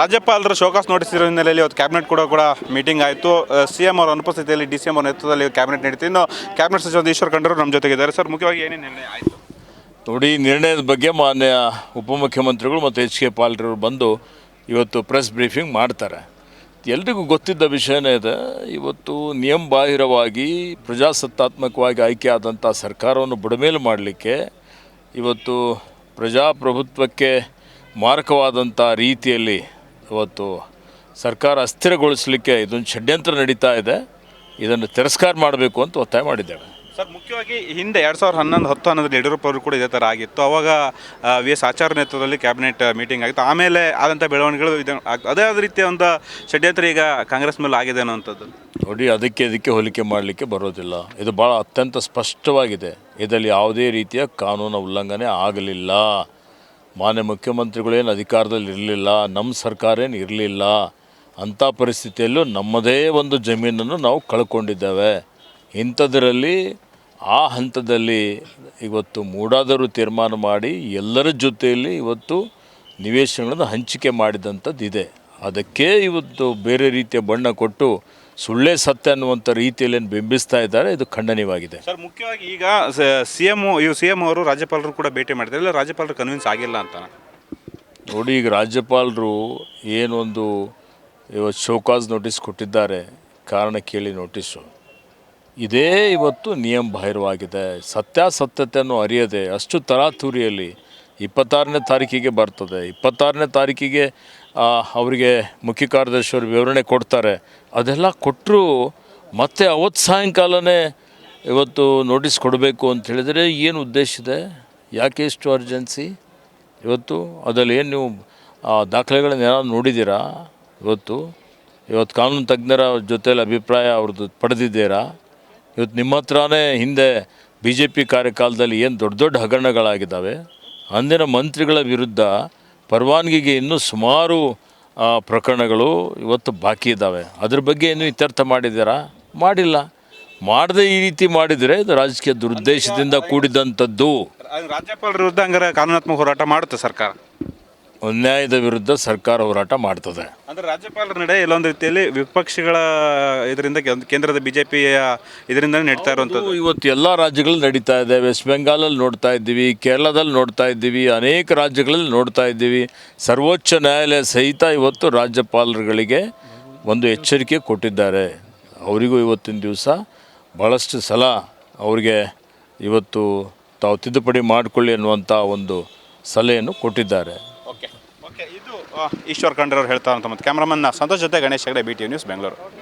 ರಾಜ್ಯಪಾಲರು show cause notice ಇರೋ ಹಿನ್ನೆಲೆಯಲ್ಲಿ ಇವತ್ತು ಕ್ಯಾಬಿನೆಟ್ ಕೂಡ ಕೂಡ ಮೀಟಿಂಗ್ ಆಯಿತು. ಸಿ ಎಂ ಅವರ ಅನುಪಸ್ಥಿತಿಯಲ್ಲಿ ಡಿ ಸಿ ಎಂ ಅವರ ನೇತೃತ್ವದಲ್ಲಿ ಕ್ಯಾಬಿನೆಟ್ ನಡೀತು. ಇನ್ನು ಕ್ಯಾಬಿನೆಟ್ ಸಚಿವ ಈಶ್ವರ್ ಖಂಡ್ರು ನಮ್ಮ ಜೊತೆಗಿದ್ದಾರೆ ಸರ್, ಮುಖ್ಯವಾಗಿ ಏನೇನು ನಿರ್ಣಯ ಆಯಿತು? ನೋಡಿ, ನಿರ್ಣಯದ ಬಗ್ಗೆ ಮಾನ್ಯ ಉಪಮುಖ್ಯಮಂತ್ರಿಗಳು ಮತ್ತು ಎಚ್ ಕೆ ಪಾಲ್ರವರು ಬಂದು ಇವತ್ತು ಪ್ರೆಸ್ ಬ್ರೀಫಿಂಗ್ ಮಾಡ್ತಾರೆ. ಎಲ್ರಿಗೂ ಗೊತ್ತಿದ್ದ ವಿಷಯನೇ ಇದೆ, ಇವತ್ತು ನಿಯಮ ಬಾಹಿರವಾಗಿ ಪ್ರಜಾಸತ್ತಾತ್ಮಕವಾಗಿ ಆಯ್ಕೆ ಆದಂಥ ಸರ್ಕಾರವನ್ನು ಬುಡಮೇಲು ಮಾಡಲಿಕ್ಕೆ ಇವತ್ತು ಪ್ರಜಾಪ್ರಭುತ್ವಕ್ಕೆ ಮಾರಕವಾದಂಥ ರೀತಿಯಲ್ಲಿ ಇವತ್ತು ಸರ್ಕಾರ ಅಸ್ಥಿರಗೊಳಿಸಲಿಕ್ಕೆ ಇದೊಂದು ಷಡ್ಯಂತ್ರ ನಡೀತಾ ಇದೆ. ಇದನ್ನು ತಿರಸ್ಕಾರ ಮಾಡಬೇಕು ಅಂತ ಒತ್ತಾಯ ಮಾಡಿದ್ದೇವೆ. ಸರ್ ಮುಖ್ಯವಾಗಿ ಹಿಂದೆ ಎರಡು ಸಾವಿರದ ಹನ್ನೊಂದು ಹತ್ತು ಹನ್ನೊಂದರಲ್ಲಿ ಯಡಿಯೂರಪ್ಪ ಅವರು ಕೂಡ ಇದೇ ಥರ ಆಗಿತ್ತು. ಅವಾಗ ವಿ ಎಸ್ ಆಚಾರ್ಯ ನೇತೃತ್ವದಲ್ಲಿ ಕ್ಯಾಬಿನೆಟ್ ಮೀಟಿಂಗ್ ಆಗಿತ್ತು. ಆಮೇಲೆ ಆದಂಥ ಬೆಳವಣಿಗೆಗಳು ಇದೆ. ಅದೇ ಆದ ರೀತಿಯ ಒಂದು ಷಡ್ಯಂತ್ರ ಈಗ ಕಾಂಗ್ರೆಸ್ ಮೇಲೆ ಆಗಿದೆ ಅನ್ನೋಂಥದ್ದು ನೋಡಿ ಅದಕ್ಕೆ ಇದಕ್ಕೆ ಹೋಲಿಕೆ ಮಾಡಲಿಕ್ಕೆ ಬರೋದಿಲ್ಲ. ಇದು ಭಾಳ ಅತ್ಯಂತ ಸ್ಪಷ್ಟವಾಗಿದೆ. ಇದರಲ್ಲಿ ಯಾವುದೇ ರೀತಿಯ ಕಾನೂನು ಉಲ್ಲಂಘನೆ ಆಗಲಿಲ್ಲ. ಮಾನ್ಯ ಮುಖ್ಯಮಂತ್ರಿಗಳೇನು ಅಧಿಕಾರದಲ್ಲಿ ಇರಲಿಲ್ಲ ನಮ್ಮ ಸರ್ಕಾರ ಏನು ಇರಲಿಲ್ಲ, ಅಂಥ ಪರಿಸ್ಥಿತಿಯಲ್ಲೂ ನಮ್ಮದೇ ಒಂದು ಜಮೀನನ್ನು ನಾವು ಕಳ್ಕೊಂಡಿದ್ದೇವೆ. ಇಂಥದ್ರಲ್ಲಿ ಆ ಹಂತದಲ್ಲಿ ಇವತ್ತು ಮೂಡಾದರೂ ತೀರ್ಮಾನ ಮಾಡಿ ಎಲ್ಲರ ಜೊತೆಯಲ್ಲಿ ಇವತ್ತು ನಿವೇಶನಗಳನ್ನು ಹಂಚಿಕೆ ಮಾಡಿದಂಥದ್ದು ಇದೆ ಅದಕ್ಕೆ ಇವತ್ತು ಬೇರೆ ರೀತಿಯ ಬಣ್ಣ ಕೊಟ್ಟು ಸುಳ್ಳೇ ಸತ್ಯ ಅನ್ನುವಂಥ ರೀತಿಯಲ್ಲಿ ಏನು ಬಿಂಬಿಸ್ತಾ ಇದ್ದಾರೆ ಇದು ಖಂಡನೀಯವಾಗಿದೆ. ಸರ್ ಮುಖ್ಯವಾಗಿ ಈಗ ಸಿ ಎಂ ಇವು ಸಿ ಎಂ ಅವರು ರಾಜ್ಯಪಾಲರು ಕೂಡ ಭೇಟಿ ಮಾಡಿದ್ದಾರೆ. ಇಲ್ಲ ರಾಜ್ಯಪಾಲರು ಕನ್ವಿನ್ಸ್ ಆಗಿಲ್ಲ ಅಂತ? ನೋಡಿ ಈಗ ರಾಜ್ಯಪಾಲರು ಏನೊಂದು ಇವತ್ತು ಶೋಕಾಸ್ ನೋಟಿಸ್ ಕೊಟ್ಟಿದ್ದಾರೆ ಕಾರಣ ಕೇಳಿ ನೋಟಿಸು. ಇದೇ ಇವತ್ತು ನಿಯಮ ಬಾಹಿರವಾಗಿದೆ. ಸತ್ಯಾಸತ್ಯತೆಯನ್ನು ಅರಿಯದೆ ಅಷ್ಟು ತರಾತುರಿಯಲ್ಲಿ ಇಪ್ಪತ್ತಾರನೇ ತಾರೀಕಿಗೆ ಬರ್ತದೆ. ಇಪ್ಪತ್ತಾರನೇ ತಾರೀಕಿಗೆ ಅವರಿಗೆ ಮುಖ್ಯ ಕಾರ್ಯದರ್ಶಿಯವರು ವಿವರಣೆ ಕೊಡ್ತಾರೆ. ಅದೆಲ್ಲ ಕೊಟ್ಟರು ಮತ್ತೆ ಅವತ್ತು ಸಾಯಂಕಾಲನೇ ಇವತ್ತು ನೋಟಿಸ್ ಕೊಡಬೇಕು ಅಂತ ಹೇಳಿದರೆ ಏನು ಉದ್ದೇಶ ಇದೆ? ಯಾಕೆ ಇಷ್ಟು ಅರ್ಜೆನ್ಸಿ ಇವತ್ತು ಅದರಲ್ಲಿ ಏನು ನೀವು ದಾಖಲೆಗಳನ್ನ ಏನಾದ್ರು ನೋಡಿದ್ದೀರಾ? ಇವತ್ತು ಇವತ್ತು ಕಾನೂನು ತಜ್ಞರ ಜೊತೆಯಲ್ಲಿ ಅಭಿಪ್ರಾಯ ಅವ್ರದ್ದು ಪಡೆದಿದ್ದೀರಾ? ಇವತ್ತು ನಿಮ್ಮ ಹತ್ರನೇ ಹಿಂದೆ ಬಿ ಜೆ ಪಿ ಕಾರ್ಯಕಾಲದಲ್ಲಿ ಏನು ದೊಡ್ಡ ದೊಡ್ಡ ಹಗರಣಗಳಾಗಿದ್ದಾವೆ? ಅಂದಿನ ಮಂತ್ರಿಗಳ ವಿರುದ್ಧ ಪರವಾನಗಿಗೆ ಇನ್ನೂ ಸುಮಾರು ಪ್ರಕರಣಗಳು ಇವತ್ತು ಬಾಕಿ ಇದ್ದಾವೆ. ಅದ್ರ ಬಗ್ಗೆ ಏನು ಇತ್ಯರ್ಥ ಮಾಡಿದ್ದೀರಾ? ಮಾಡಿಲ್ಲ. ಮಾಡದೆ ಈ ರೀತಿ ಮಾಡಿದರೆ ಇದು ರಾಜಕೀಯ ದುರುದ್ದೇಶದಿಂದ ಕೂಡಿದಂಥದ್ದು. ರಾಜ್ಯಪಾಲರ ವಿರುದ್ಧ ಹಂಗಾರೆ ಕಾನೂನಾತ್ಮಕ ಹೋರಾಟ ಮಾಡುತ್ತೆ ಸರ್ಕಾರ? ಅನ್ಯಾಯದ ವಿರುದ್ಧ ಸರ್ಕಾರ ಹೋರಾಟ ಮಾಡ್ತದೆ. ಅಂದ್ರೆ ರಾಜ್ಯಪಾಲರ ನಡೆ ಎಲ್ಲೊಂದು ರೀತಿಯಲ್ಲಿ ವಿಪಕ್ಷಗಳ ಇದರಿಂದ ಕೇಂದ್ರದ ಬಿಜೆಪಿಯ ಇದರಿಂದ ನಡೀತಾ ಇರುವಂಥದ್ದು. ಇವತ್ತು ಎಲ್ಲ ರಾಜ್ಯಗಳಲ್ಲಿ ನಡೀತಾ ಇದೆ. ವೆಸ್ಟ್ ಬೆಂಗಾಲಲ್ಲಿ ನೋಡ್ತಾ ಇದ್ದೀವಿ ಕೇರಳದಲ್ಲಿ ನೋಡ್ತಾ ಇದ್ದೀವಿ ಅನೇಕ ರಾಜ್ಯಗಳಲ್ಲಿ ನೋಡ್ತಾ ಇದ್ದೀವಿ. ಸರ್ವೋಚ್ಚ ನ್ಯಾಯಾಲಯ ಸಹಿತ ಇವತ್ತು ರಾಜ್ಯಪಾಲರುಗಳಿಗೆ ಒಂದು ಎಚ್ಚರಿಕೆ ಕೊಟ್ಟಿದ್ದಾರೆ. ಅವರಿಗೂ ಇವತ್ತಿನ ದಿವಸ ಭಾಳಷ್ಟು ಸಲ ಅವರಿಗೆ ಇವತ್ತು ತಾವು ತಿದ್ದುಪಡಿ ಮಾಡಿಕೊಳ್ಳಿ ಅನ್ನುವಂಥ ಒಂದು ಸಲಹೆಯನ್ನು ಕೊಟ್ಟಿದ್ದಾರೆ. ಈಶ್ವರ್ ಖಂಡ್ರೆ ಅವ್ರು ಹೇಳ್ತಾರೆ ಮತ್ತು ಕ್ಯಾಮ್ರಾಮನ್ ಸಂತೋಷ್ ಜೊತೆ Ganesh Hegde B T news Bengaluru